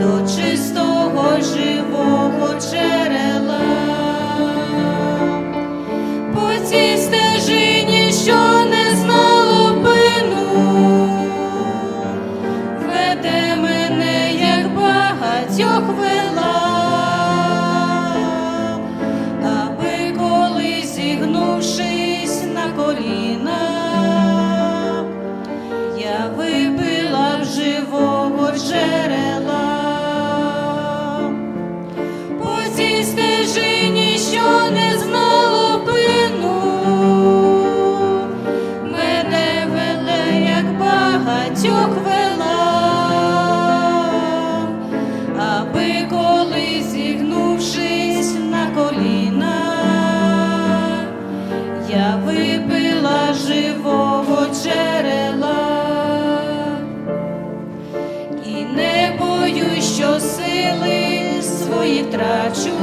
до чистого живого джерела, по цій стежині, що не знало пину, веде мене, як багатьох. Багатьох вела, аби коли зігнувшись на коліна, я випила живого джерела. І не боюсь, що сили свої втрачу,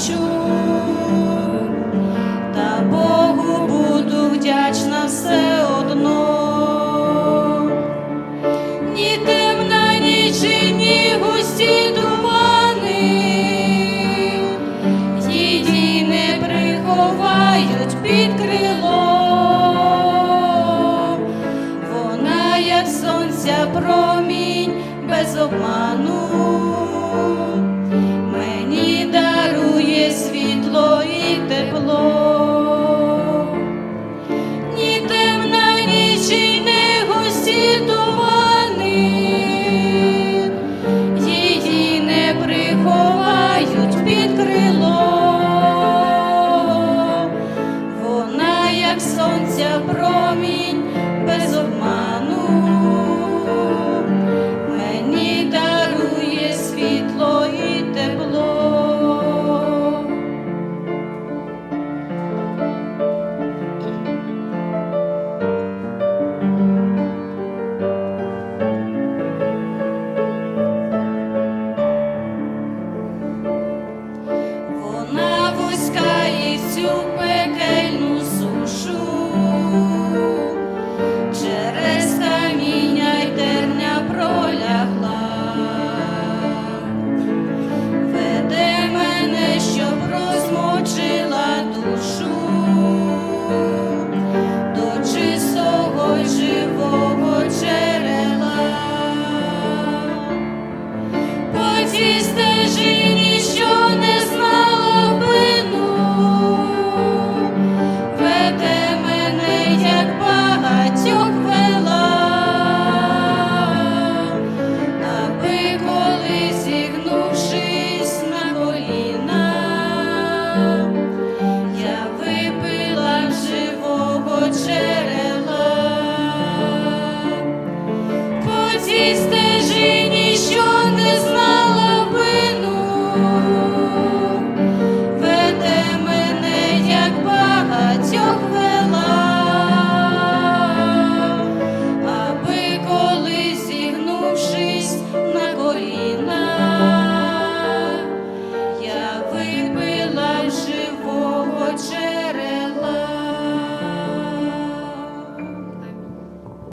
заплачу, та Богу буду вдячна все одно. Ні темна ніч, ні густі тумани, її не приховають під крилом. Вона, як сонця, промінь без обману, тепло, ні темна ніч і не густі тумани, її не приховають під крило, вона, як сонця, промінь безобмежена. Super peguei no